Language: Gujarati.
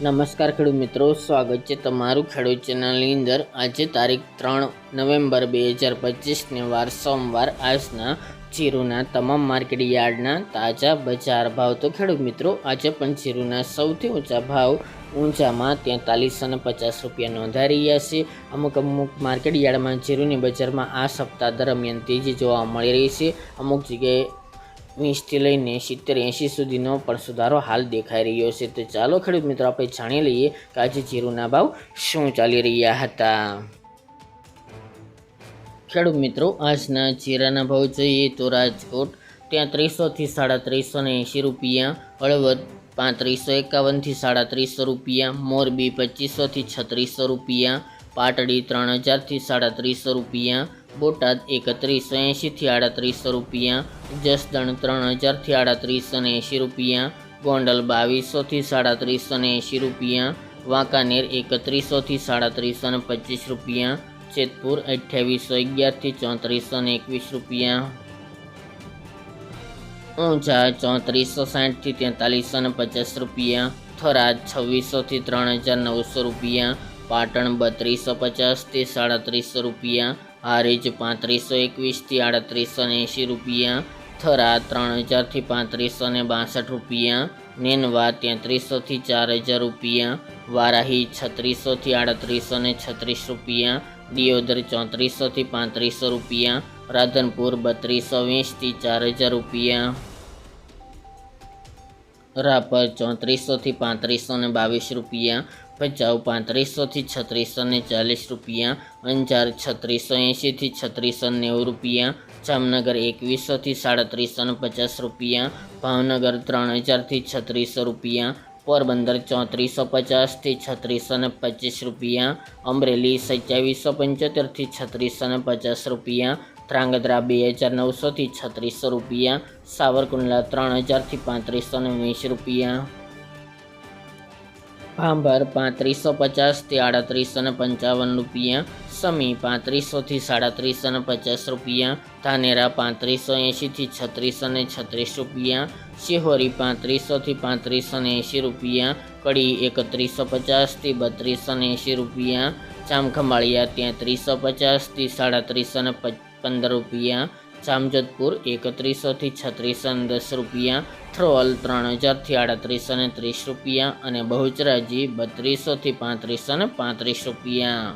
નમસ્કાર ખેડૂત મિત્રો, સ્વાગત છે તમારું ખેડૂત ચેનલની અંદર. આજે તારીખ ત્રણ નવેમ્બર બે હજાર પચીસને વાર સોમવાર. આજના જીરુના તમામ માર્કેટ યાર્ડના તાજા બજાર ભાવ. તો ખેડૂત મિત્રો, આજે પણ જીરુના સૌથી ઊંચા ભાવ ઊંચામાં તેતાલીસ અને પચાસ રૂપિયા નોંધાઈ રહ્યા છે. અમુક અમુક માર્કેટ યાર્ડમાં જીરુની બજારમાં આ સપ્તાહ દરમિયાન તેજી જોવા મળી રહી છે. અમુક જગ્યાએ વીસથી લઈને સિત્તેર એંશી સુધીનો પણ સુધારો હાલ દેખાઈ રહ્યો છે. તો ચાલો ખેડૂત મિત્રો, આપણે જાણી લઈએ કે આજે જીરુના ભાવ શું ચાલી રહ્યા હતા. ખેડૂત મિત્રો, આજના જીરાના ભાવ જોઈએ તો રાજકોટ ત્યાં ત્રીસોથી સાડા ત્રીસો ને એંશી રૂપિયા, હળવદ પાંત્રીસો એકાવનથી સાડા ત્રીસો રૂપિયા, મોરબી પચીસોથી છત્રીસો રૂપિયા, પાટડી ત્રણ હજારથી સાડા ત્રીસો રૂપિયા બોટાદ એકત્રીસો એંશીથી આડત્રીસો રૂપિયા, જસદણ ત્રણ હજારથી આડત્રીસો ને એંશી રૂપિયા, ગોંડલ બાવીસોથી સાડત્રીસો ને એંશી રૂપિયા, વાંકાનેર એકત્રીસોથી સાડત્રીસો ને પચીસ રૂપિયા, જેતપુર અઠ્યાવીસો અગિયારથી ચોત્રીસો ને એકવીસ રૂપિયા. ઊંઝા ચોત્રીસો સાઠથી તેતાલીસો ને પચાસ રૂપિયા, થરાદ છવ્વીસોથી ત્રણ હજાર નવસો રૂપિયા, પાટણ બત્રીસો પચાસથી સાડત્રીસો રૂપિયા હારીજ પાંત્રીસો એકવીસથી આડત્રીસો એંશી રૂપિયા. થરા ત્રણ હજારથી પાંત્રીસો ને બાસઠ રૂપિયા. નેનવા તેત્રીસોથી ચાર હજાર રૂપિયા. વારાહી છત્રીસોથી આડત્રીસો ને છત્રીસ રૂપિયા. દિયોદર ચોત્રીસોથી પાંત્રીસો રૂપિયા. રાધનપુર બત્રીસો વીસથી ચાર હજાર રૂપિયા. રાપર ચોત્રીસોથી પાંત્રીસો ને બાવીસ રૂપિયા ભચાઉ પાંત્રીસોથી છત્રીસો ને ચાલીસ રૂપિયા, અંજાર છત્રીસો એંશીથી છત્રીસો નેવું રૂપિયા, જામનગર એકવીસોથી સાડત્રીસો ને પચાસ રૂપિયા, ભાવનગર ત્રણ હજારથી છત્રીસો રૂપિયા, પોરબંદર ચોત્રીસો પચાસથી છત્રીસો ને પચીસ રૂપિયા, અમરેલી સત્યાવીસો પંચોતેરથી છત્રીસો ને પચાસ રૂપિયા ધ્રાંગધ્રા બે હજાર નવસોથી છત્રીસો રૂપિયા, સાવરકુંડલા ત્રણ હજારથી પાંત્રીસો ને વીસ રૂપિયા. ભાંભર પાંત્રીસો પચાસથી આડત્રીસો ને પંચાવન રૂપિયા. સમી પાંત્રીસોથી સાડત્રીસો ને પચાસ રૂપિયા. ધાનેરા પાંત્રીસો એંશીથી છત્રીસો ને છત્રીસ રૂપિયા. શિહોરી પાંત્રીસોથી પાંત્રીસો ને એંશી રૂપિયા. કડી એકત્રીસો પચાસથી બત્રીસો ને એંશી રૂપિયા. જામખંભાળિયા તેત્રીસો પચાસથી સાડત્રીસો ને પંદર રૂપિયા, જામજોધપુર એકત્રીસોથી છત્રીસ અને દસ રૂપિયા, થ્રોલ ત્રણ હજારથી આડત્રીસ અને ત્રીસ રૂપિયા અને બહુચરાજી બત્રીસોથી પાંત્રીસ અને પાંત્રીસ રૂપિયા.